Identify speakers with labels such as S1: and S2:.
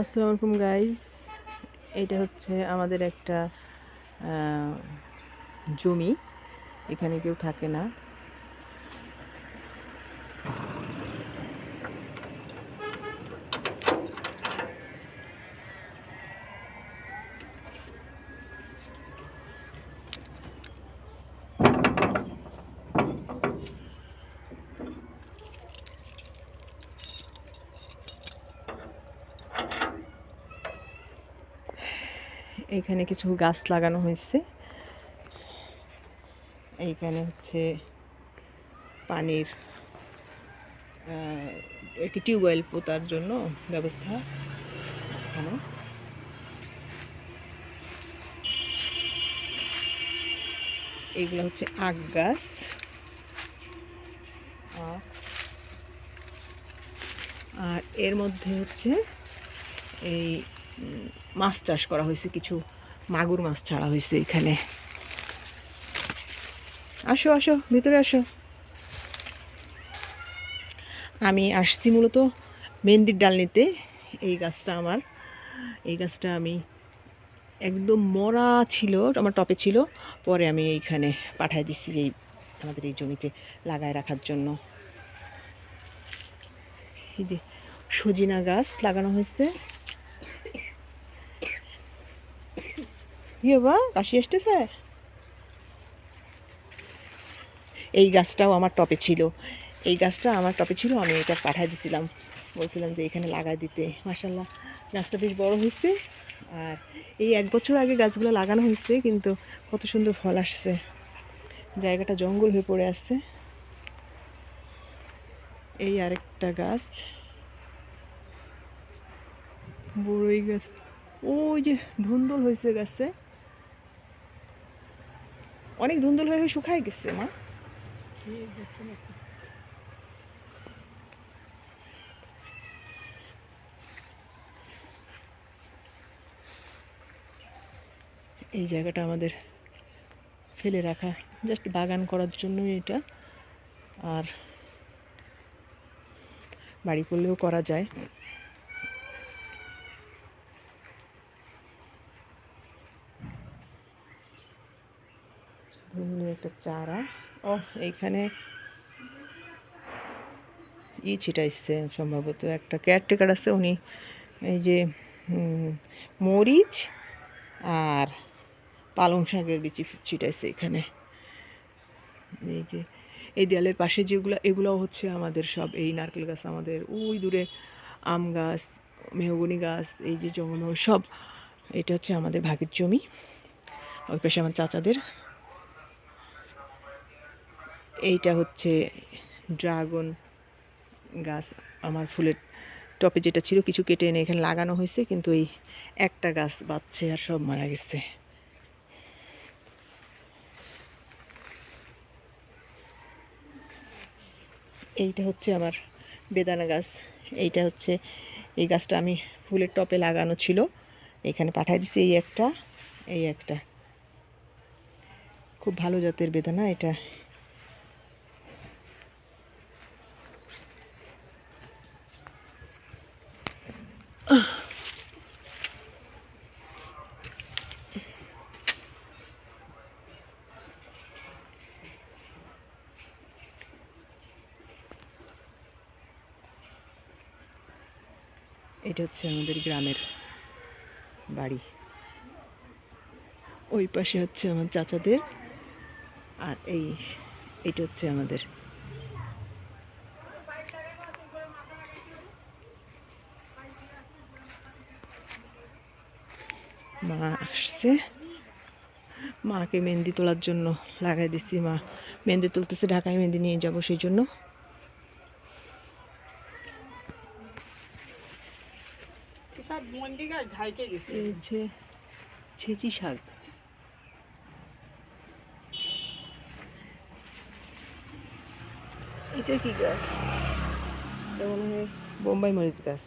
S1: আসসালামু আলাইকুম গাইজ এটা হচ্ছে আমাদের একটা জমি। এখানে কেউ থাকে না। এখানে কিছু গাছ লাগানো হয়েছে। এইখানে হচ্ছে পানির একটি টিউবওয়েল পোতার জন্য ব্যবস্থা এখানে। এইগুলো হচ্ছে আখ গাছ। আর- এর মধ্যে হচ্ছে এই মাছ চাষ করা হয়েছে, কিছু মাগুর মাছ ছাড়া হয়েছে এখানে। আসো আসো, ভিতরে আসো। আমি আসছি মূলত মেহেন্দির ডাল নিতে। এই গাছটা আমার। এই গাছটা আমি একদম মরা ছিল, আমার টপে ছিল। পরে আমি এইখানে পাঠাই দিচ্ছি এই আমাদের এই জমিতে লাগায় রাখার জন্য। এই যে সজিনা গাছ লাগানো হয়েছে। বাবা কাশি আসতেছে? এই গাছটাও আমার টপে ছিল। এই গাছটা আমার টপে ছিল, আমি এটা পাঠাই দিছিলাম। বলছিলাম যে এখানে লাগাই দিতে। মাসাল্লাহ গাছটা বেশ বড় হয়েছে। আর এই এক বছর আগে গাছগুলো লাগানো হয়েছে, কিন্তু কত সুন্দর ফল আসছে। জায়গাটা জঙ্গল হয়ে পড়ে আছে। এই আরেকটা গাছ। বড়ই গাছ। ওই যে ধুন্দল হয়েছে গাছে। অনেক ধুন্দল হয়ে শুকায় গেছে, মা। এই জায়গাটা আমাদের ফেলে রাখা জাস্ট বাগান করার জন্যই এটা। আর বাড়ি করলেও করা যায়। ধুন্দুলের একটা চারা। ও এইখানে ই ছিটাইছে সম্ভবত একটা কেয়ারটেকার আছে, উনি এই যে মরিচ আর পালং শাকের বিচি ছিটাইছে এখানে। এই যে, এই দেয়ালের পাশে যেগুলো এগুলো হচ্ছে আমাদের সব, এই নারকেল গাছ আমাদের, ওই দূরে আম গাছ, মেহগনি গাছ, এই যে জঙ্গল, সব, এটা হচ্ছে আমাদের ভাগের জমি। ওই পাশে আমার চাচাদের। এইটা হচ্ছে ড্রাগন গাছ, আমার ফুলের টপে যেটা ছিল কিছু কেটে এনে এখানে লাগানো হয়েছে, কিন্তু এই একটা গাছ বাচ্চে আর সব মারা গেছে। এইটা হচ্ছে আমার বেদানা গাছ, এইটা হচ্ছে, এই গাছটা আমি ফুলের টপে লাগানো ছিল, এখানে পাঠাই দিছি এই একটা এই একটা। খুব ভালো জাতের বেদানা, এটা এটা হচ্ছে আমাদের গ্রামের বাড়ি। ওই পাশে হচ্ছে আমার চাচাদের আর এই এটা হচ্ছে আমাদের মা আসছে। মাকে মেহেন্দি তোলার জন্য লাগাই দিছি মা মেহেন্দি তুলতেছে ঢাকায় মেহেন্দি নিয়ে যাব সেই জন্য। ছেচি শাক। এটা কি গাছ? বোম্বাই মরিচ গাছ।